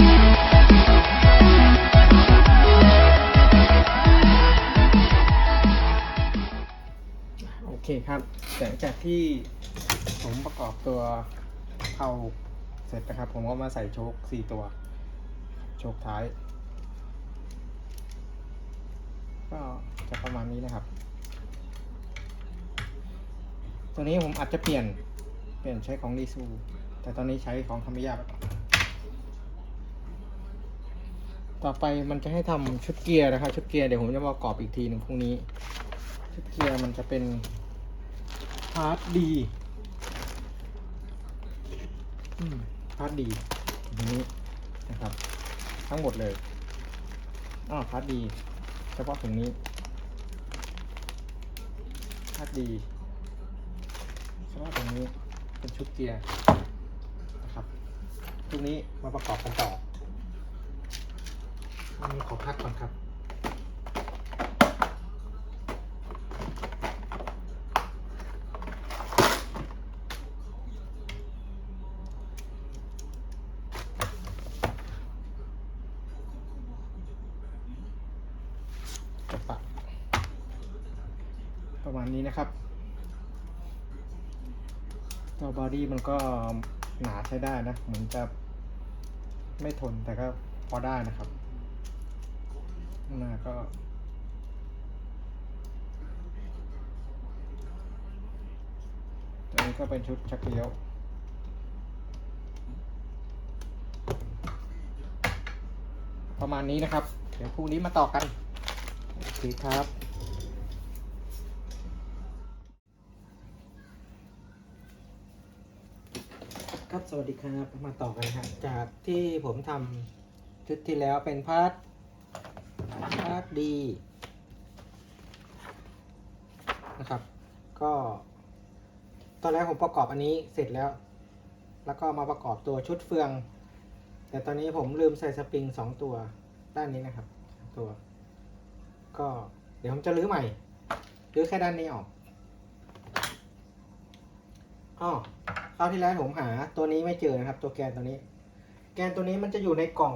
โอเคครับหลังจากที่ผมประกอบตัวเผาเสร็จนะครับ ผมก็มาใส่โชคสี่ตัว โชคท้าย ก็จะประมาณนี้นะครับ ตัวนี้ผมอาจจะเปลี่ยนเปลี่ยนใช้ของดีซู แต่ตอนนี้ใช้ของธรรมยาไปก่อน ต่อไปมันจะให้ทำชุดเกียร์นะครับ ชุดเกียร์เดี๋ยวผมจะมาประกอบอีกทีหนึ่งพรุ่งนี้ ชุดเกียร์มันจะเป็นพาร์ทดีพาร์ทดีอย่างนี้นะครับ ทั้งหมดเลยอ้าวพาร์ทดีเฉพาะตรงนี้พาร์ทดีเฉพาะตรงนี้เป็นชุดเกียร์นะครับตรงนี้มาประกอบกันต่อ นี่ขอพักก่อนครับจะปะประมาณนี้นะครับตัวบอดี้มันก็หนาใช้ได้นะ เหมือนจะไม่ทนแต่ก็พอได้นะครับ ข้างหน้าก็ตัวนี้ก็เป็นชุดชักเลี้ยวประมาณนี้นะครับ เดี๋ยวพรุ่งนี้มาต่อกัน โอเคครับ ครับ สวัสดีครับ มาต่อกันครับจากที่ผมทำชุดที่แล้วเป็นพาร์ท พาร์ทดีนะครับ ก็ ตอนแรกผมประกอบอันนี้เสร็จแล้ว แล้วก็มาประกอบตัวชุดเฟือง แต่ตอนนี้ผมลืมใส่สปริงสองตัวด้านนี้นะครับ ตัว ก็เดี๋ยวผมจะรื้อใหม่รื้อแค่ด้านนี้ออกอ้อคราวที่แล้วผมหาตัวนี้ไม่เจอนะครับ ตัวแกนตัวนี้ แกนตัวนี้มันจะอยู่ในกล่อง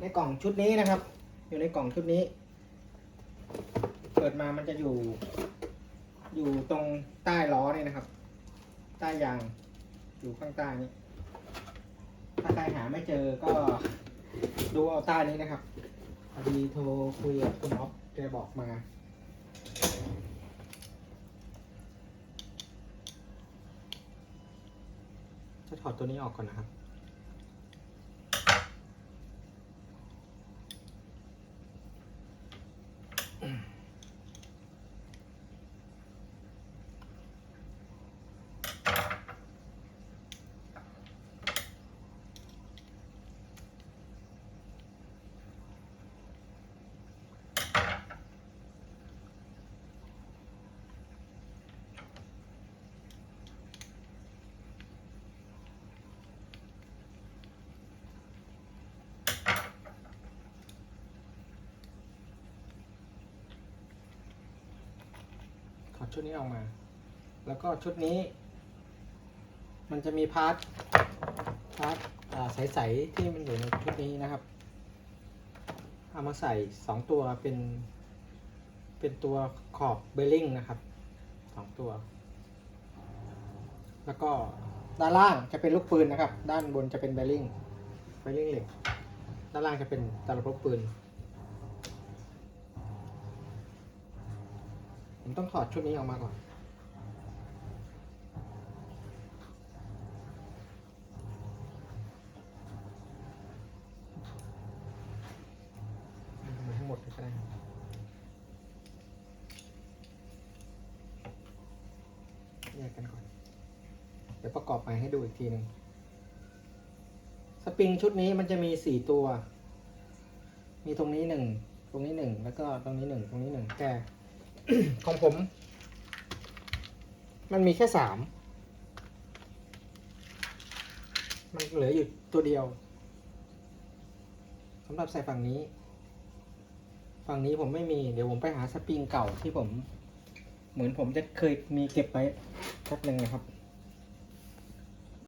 ในกล่องชุดนี้นะครับ อยู่ในกล่องชุดนี้ เปิดมามันจะอยู่ อยู่ตรงใต้ล้อนี่นะครับ ใต้ยางอยู่ข้างใต้นี้ ถ้าใครหาไม่เจอก็ดูเอาใต้นี้นะครับพอดีโทรคุยกับคุณอ๊อฟแกบอกมาจะถอดตัวนี้ออกก่อนนะครับ ชุดนี้ออกมา แล้วก็ชุดนี้ มันจะมีพาร์ทพาร์ทใสๆที่มันอยู่ในชุดนี้นะครับ เอามาใส่สองตัวเป็น เป็นตัวขอบเบลลิงนะครับสองตัว แล้วก็ด้านล่างจะเป็นลูกปืนนะครับ ด้านบนจะเป็นเบลลิงเบลลิงเหล็ก ด้านล่างจะเป็นตลับลูกปืน ผมต้องถอดชุดนี้ออกมาก่อนมาทั้งหมดเลยก็ได้ครับแยกกันก่อน เดี๋ยวประกอบใหม่ให้ดูอีกทีหนึ่งสปริงชุดนี้มันจะมีสี่ตัว มีตรงนี้หนึ่ง ตรงนี้หนึ่ง แล้วก็ตรงนี้หนึ่ง ตรงนี้หนึ่งแต่ ของผม มันมีแค่สาม มันเหลืออยู่ตัวเดียวสำหรับใส่ฝั่งนี้ ฝั่งนี้ผมไม่มี เดี๋ยวผมไปหาสปริงเก่าที่ผม เหมือนผมจะเคยมีเก็บไว้แป๊บหนึ่งนะครับ